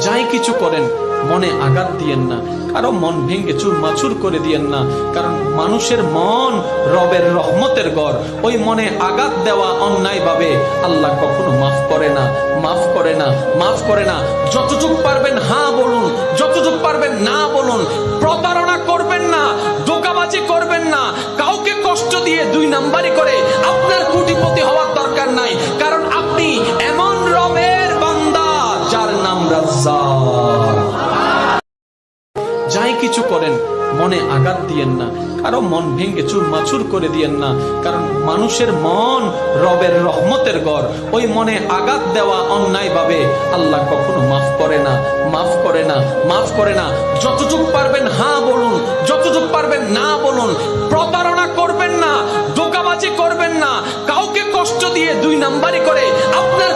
যাই কিছু করেন, মনে আঘাত দিয়েন না। কারও মন ভেঙে চুর মাচুর করে দিয়েন না। কারণ মানুষের মন রবের রহমতের গড় ওই মনে আঘাত দেওয়া অন্যায় ভাবে আল্লাহ কখনো মাফ করে না, মাফ করে না, মাফ করে না। যতটুক পারবেন হ্যাঁ বলুন, যতটুক পারবেন না বলুন। প্রতারণা করবেন না, ধোকাবাজি করবেন না। কাউকে কষ্ট দিয়ে দুই নাম্বারি করে যাই কিছু করেন, মনে আঘাত দিয়েন না। কারও মন ভেঙে চুর মাচুর করে দিয়েন না। কারণ মানুষের মন রবের রহমতের গড় ওই মনে আঘাত দেওয়া অন্যায় ভাবে আল্লাহ কখনো মাফ করে না, মাফ করে না, মাফ করে না। যতটুক পারবেন হ্যাঁ বলুন, যতটুক পারবেন না বলুন। প্রতারণা করবেন না, ধোকাবাজি করবেন না। কাউকে কষ্ট দিয়ে দুই নাম্বারি করে আপনার